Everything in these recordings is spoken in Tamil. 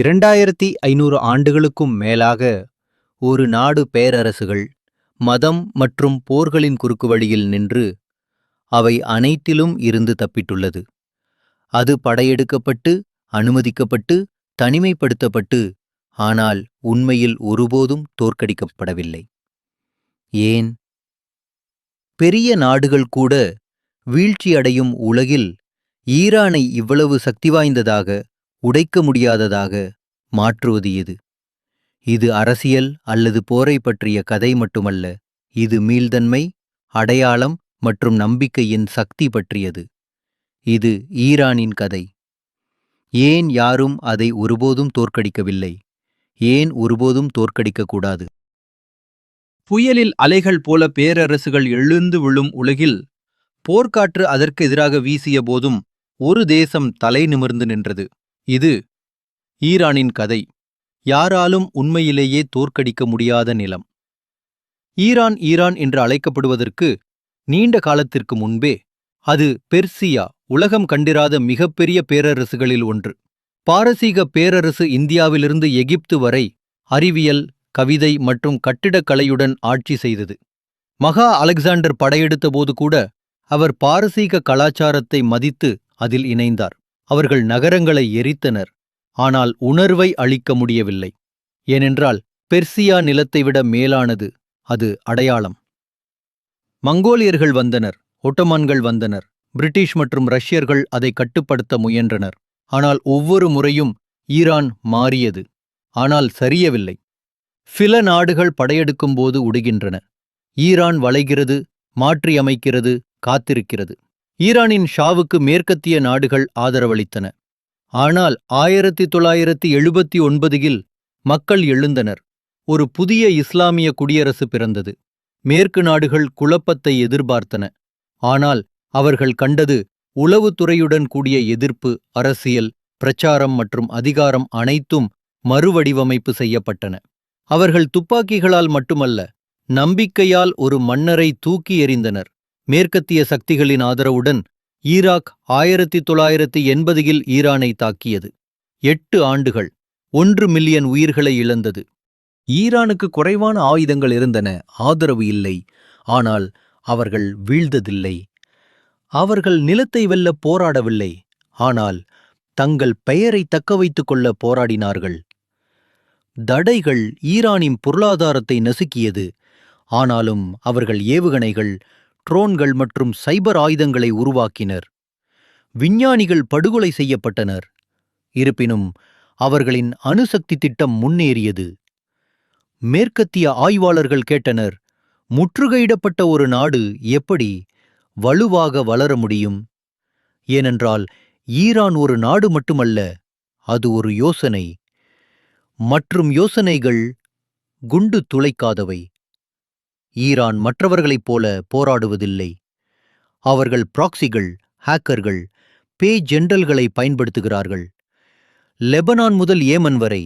இரண்டாயிரத்தி ஐநூறு ஆண்டுகளுக்கும் மேலாக ஒரு நாடு பேரரசுகள் மதம் மற்றும் போர்களின் குறுக்கு வழியில் நின்று அவை அனைத்திலும் இருந்து தப்பிட்டுள்ளது. அது படையெடுக்கப்பட்டு அனுமதிக்கப்பட்டு தனிமைப்படுத்தப்பட்டு ஆனால் உண்மையில் ஒருபோதும் தோற்கடிக்கப்படவில்லை. ஏன்? பெரிய நாடுகள் கூட வீழ்ச்சியடையும் உலகில் ஈரானை இவ்வளவு சக்தி வாய்ந்ததாக உடைக்க முடியாததாக மாற்றுவது எது இது அரசியல் அல்லது போரை பற்றிய கதை மட்டுமல்ல இது மீள்தன்மை அடையாளம் மற்றும் நம்பிக்கையின் சக்தி பற்றியது. இது ஈரானின் கதை. ஏன் யாரும் அதை ஒருபோதும் தோற்கடிக்கவில்லை? ஏன் ஒருபோதும் தோற்கடிக்கக்கூடாது? புயலில் அலைகள் போல பேரரசுகள் எழுந்து விழும் உலகில் போர்க்காற்று அதற்கு எதிராக வீசிய போதும் ஒரு தேசம் தலை நிமிர்ந்து நின்றது. இது ஈரானின் கதை. யாராலும் உண்மையிலேயே தோற்கடிக்க முடியாத நிலம். ஈரான் ஈரான் என்று அழைக்கப்படுவதற்கு நீண்ட காலத்திற்கு முன்பே அது பெர்சியா உலகம் கண்டிராத மிகப்பெரிய பேரரசுகளில் ஒன்று. பாரசீக பேரரசு இந்தியாவிலிருந்து எகிப்து வரை அறிவியல் கவிதை மற்றும் கட்டிடக்கலையுடன் ஆட்சி செய்தது. மகா அலெக்சாண்டர் படையெடுத்தபோது கூட அவர் பாரசீக கலாச்சாரத்தை மதித்து அதில் இணைந்தார். அவர்கள் நகரங்களை எரித்தனர். ஆனால் உணர்வை அளிக்க முடியவில்லை. ஏனென்றால் பெர்சியா நிலத்தை விட மேலானது. அது அடையாளம். மங்கோலியர்கள் வந்தனர். ஒட்டமான்கள் வந்தனர். பிரிட்டிஷ் மற்றும் ரஷ்யர்கள் அதை கட்டுப்படுத்த முயன்றனர். ஆனால் ஒவ்வொரு முறையும் ஈரான் மாறியது. ஆனால் சரியவில்லை. சில நாடுகள் படையெடுக்கும்போது உடுகின்றன. ஈரான் வளைகிறது மாற்றியமைக்கிறது காத்திருக்கிறது. ஈரானின் ஷாவுக்கு மேற்கத்திய நாடுகள் ஆதரவளித்தன. ஆனால் ஆயிரத்தி தொள்ளாயிரத்தி எழுபத்தி ஒன்பதில் மக்கள் எழுந்தனர். ஒரு புதிய இஸ்லாமிய குடியரசு பிறந்தது. மேற்கு நாடுகள் குழப்பத்தை எதிர்பார்த்தன. ஆனால் அவர்கள் கண்டது உளவுத்துறையுடன் கூடிய எதிர்ப்பு அரசியல் பிரச்சாரம் மற்றும் அதிகாரம் அனைத்தும் மறுவடிவமைப்பு செய்யப்பட்டன. அவர்கள் துப்பாக்கிகளால் மட்டுமல்ல நம்பிக்கையால் ஒரு மன்னரை தூக்கி எறிந்தனர். மேற்கத்திய சக்திகளின் ஆதரவுடன் ஈராக் ஆயிரத்தி தொள்ளாயிரத்தி எண்பதில் ஈரானை தாக்கியது. எட்டு ஆண்டுகள் ஒன்று மில்லியன் உயிர்களை இழந்தது. ஈரானுக்கு குறைவான ஆயுதங்கள் இருந்தன ஆதரவு இல்லை. ஆனால் அவர்கள் வீழ்ந்ததில்லை. அவர்கள் நிலத்தை வெல்ல போராடவில்லை. ஆனால் தங்கள் பெயரை தக்க வைத்துக் கொள்ள போராடினார்கள். தடைகள் ஈரானின் பொருளாதாரத்தை நசுக்கியது. ஆனாலும் அவர்கள் ஏவுகணைகள் ட்ரோன்கள் மற்றும் சைபர் ஆயுதங்களை உருவாக்கினர். விஞ்ஞானிகள் படுகொலை செய்யப்பட்டனர். இருப்பினும் அவர்களின் அணுசக்தி திட்டம் முன்னேறியது. மேற்கத்திய ஆய்வாளர்கள் கேட்டனர் முற்றுகையிடப்பட்ட ஒரு நாடு எப்படி வலுவாக வளர முடியும்? ஏனென்றால் ஈரான் ஒரு நாடு மட்டுமல்ல அது ஒரு யோசனை. மற்றும் யோசனைகள் குண்டு துளைக்காதவை. ஈரான் மற்றவர்களைப் போல போராடுவதில்லை. அவர்கள் ப்ராக்சிகள் ஹேக்கர்கள் பே ஜென்ரல்களை பயன்படுத்துகிறார்கள். லெபனான் முதல் ஏமன் வரை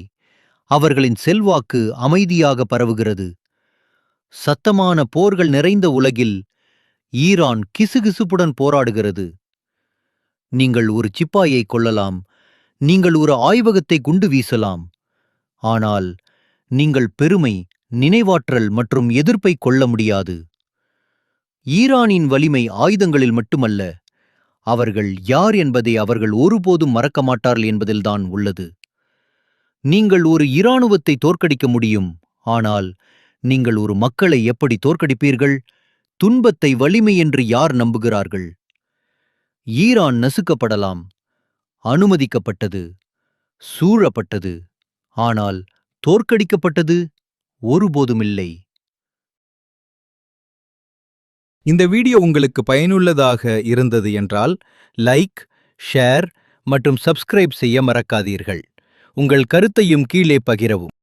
அவர்களின் செல்வாக்கு அமைதியாக பரவுகிறது. சத்தமான போர்கள் நிறைந்த உலகில் ஈரான் கிசுகிசுப்புடன் போராடுகிறது. நீங்கள் ஒரு சிப்பாயை கொள்ளலாம் நீங்கள் ஒரு ஆய்வகத்தை குண்டு வீசலாம். ஆனால் நீங்கள் பெருமை நினைவாற்றல் மற்றும் எதிர்ப்பை கொள்ள முடியாது. ஈரானின் வலிமை ஆயுதங்களில் மட்டுமல்ல அவர்கள் யார் என்பதை அவர்கள் ஒருபோதும் மறக்க மாட்டார்கள் என்பதில்தான் உள்ளது. நீங்கள் ஒரு இராணுவத்தை தோற்கடிக்க முடியும் ஆனால் நீங்கள் ஒரு மக்களை எப்படி தோற்கடிப்பீர்கள்? துன்பத்தை வலிமை என்று யார் நம்புகிறார்கள்? ஈரான் நசுக்கப்படலாம் அனுமதிக்கப்பட்டது சூழப்பட்டது ஆனால் தோற்கடிக்கப்பட்டது? ஒருபோதுமில்லை. இந்த வீடியோ உங்களுக்கு பயனுள்ளதாக இருந்தது என்றால் லைக் ஷேர் மற்றும் சப்ஸ்கிரைப் செய்ய மறக்காதீர்கள். உங்கள் கருத்தையும் கீழே பகிரவும்.